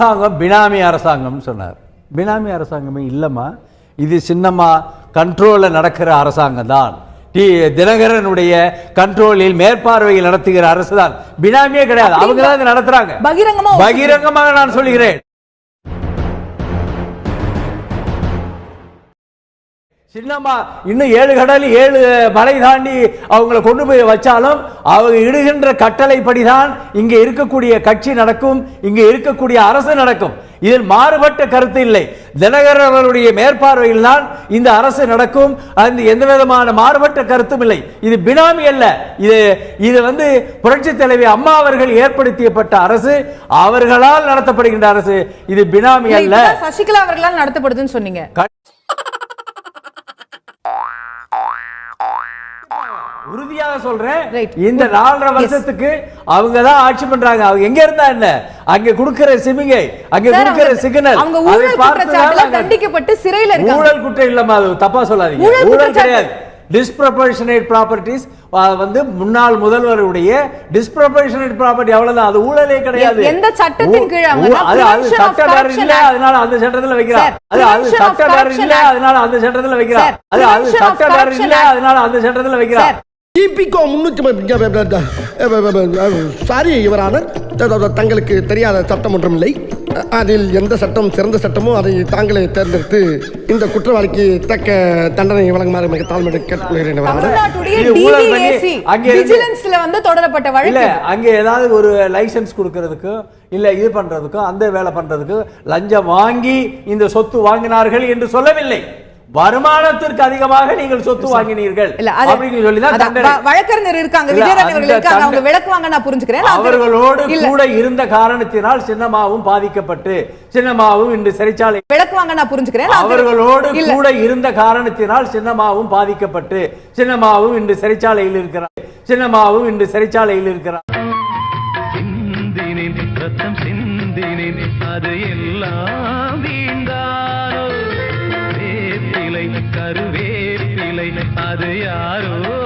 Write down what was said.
அரசாங்கம் பினாமி அரசாங்கம்னு சொன்னார். பினாமி அரசாங்கமே இல்லைம்மா. இது சின்னம்மா கண்ட்ரோலில் நடக்கிற அரசாங்கம் தான் டி தினகரனுடைய கண்ட்ரோலில் மேற்பார்வையில் நடத்துகிற அரசு தான் பினாமியே கிடையாது. அவங்க தான் நடத்துறாங்க. பகிரங்கமா பகிரங்கமாக நான் சொல்கிறேன். சின்னம்மா இன்னும் ஏழு கடல் ஏழு மலை தாண்டி அவங்கள கொண்டு போய் வச்சாலும் அவங்க இடுகின்ற கட்டளைப்படிதான் இங்க இருக்கக்கூடிய கட்சி நடக்கும் இங்க இருக்கக்கூடிய அரசு நடக்கும். இதில் மாறுபட்ட கருத்து இல்லை. தினகரன் அவருடைய மேற்பார்வையில் தான் இந்த அரசு நடக்கும். அந்த எந்த விதமான மாறுபட்ட கருத்தும் இல்லை. இது பினாமி அல்ல. இது இது வந்து புரட்சி தலைவி அம்மா அவர்கள் ஏற்படுத்தியப்பட்ட அரசு அவர்களால் நடத்தப்படுகின்ற அரசு. இது பினாமி அல்ல. சசிகலா அவர்களால் நடத்தப்படுதுன்னு சொன்னீங்க. உறுதியாக சொல்றேன். இந்த நாலரை வருஷத்துக்கு அவங்க தான் ஆட்சி பண்றாங்க. அவங்க எங்க இருந்தா என்ன? அங்க கொடுக்கிற சிமிகை அங்க கொடுக்கிற சிக்னல் அவங்க ஊழல் குற்றச்சாட்டுல தண்டிக்கப்பட்டு சிறையில இருக்காங்க. ஊழல் குற்றம் இல்லம்மா அது தப்பா சொல்லாதீங்க. ஊழல் கிடையாது. டிஸ்ப்ரொபோர்ஷனேட் ப்ராப்பர்ட்டிஸ் வந்து முன்னாள் முதல்வருடைய டிஸ்ப்ரொபோர்ஷனேட் ப்ராப்பர்ட்டி அவ்வளவுதான். அது ஊழலே கிடையாது. எந்த சட்டத்தின் கீழ் அது அது Corruption இல்ல. அதனால அந்த சட்டத்துல வைக்கிறார் அது அது Corruption இல்ல. அதனால அந்த சட்டத்துல வைக்கிறார் அது அது Corruption இல்ல. அதனால அந்த சட்டத்துல வைக்கிறார் இபிகோ முன்னூற்றி சாரி இவரான. தங்களுக்கு தெரியாத சட்டம் ஒன்றும் இல்லை அதில் எந்த சட்டம் சிறந்த சட்டமோ அதை தாங்களே தேர்ந்தெடுத்து இந்த குற்றவாளிக்கு தக்க தண்டனை வழங்குமாறு மிக தாழ்மையை கேட்டுக்கொள்கிறேன் வந்து தொடரப்பட்ட வழக்கு. அங்க ஏதாவது ஒரு லைசென்ஸ் கொடுக்கறதுக்கும் இல்ல இது பண்றதுக்கும் அந்த வேலை பண்றதுக்கும் லஞ்சம் வாங்கி இந்த சொத்து வாங்கினார்கள் என்று சொல்லவில்லை. வருமானத்திற்கு அதிகமாக நீங்கள் சொத்து வாங்கினீர்கள் வழக்கறிஞர் இருக்காங்க அந்த இருக்காங்க அவங்க விளக்குவாங்க நான் புரிஞ்சுக்கிறேன் அவர்களோடு கூட இருந்த காரணத்தினால் சின்னமாவும் பாதிக்கப்பட்டு சின்னமாவும் இன்று சிறைச்சாலை விளக்குவாங்க நான் புரிஞ்சுக்கிறேன் அவர்களோடு கூட இருந்த காரணத்தினால் சின்னமாவும் பாதிக்கப்பட்டு சின்னமாவும் இன்று சிறைச்சாலையில் இருக்கிறார். சின்னமாவும் இன்று சிறைச்சாலையில் இருக்கிறார். சிந்தினேன் ரத்தம் சிந்தினேன் அது எல்லாம் வீண்டாரோ கருவேப்பிலை அது யாரோ?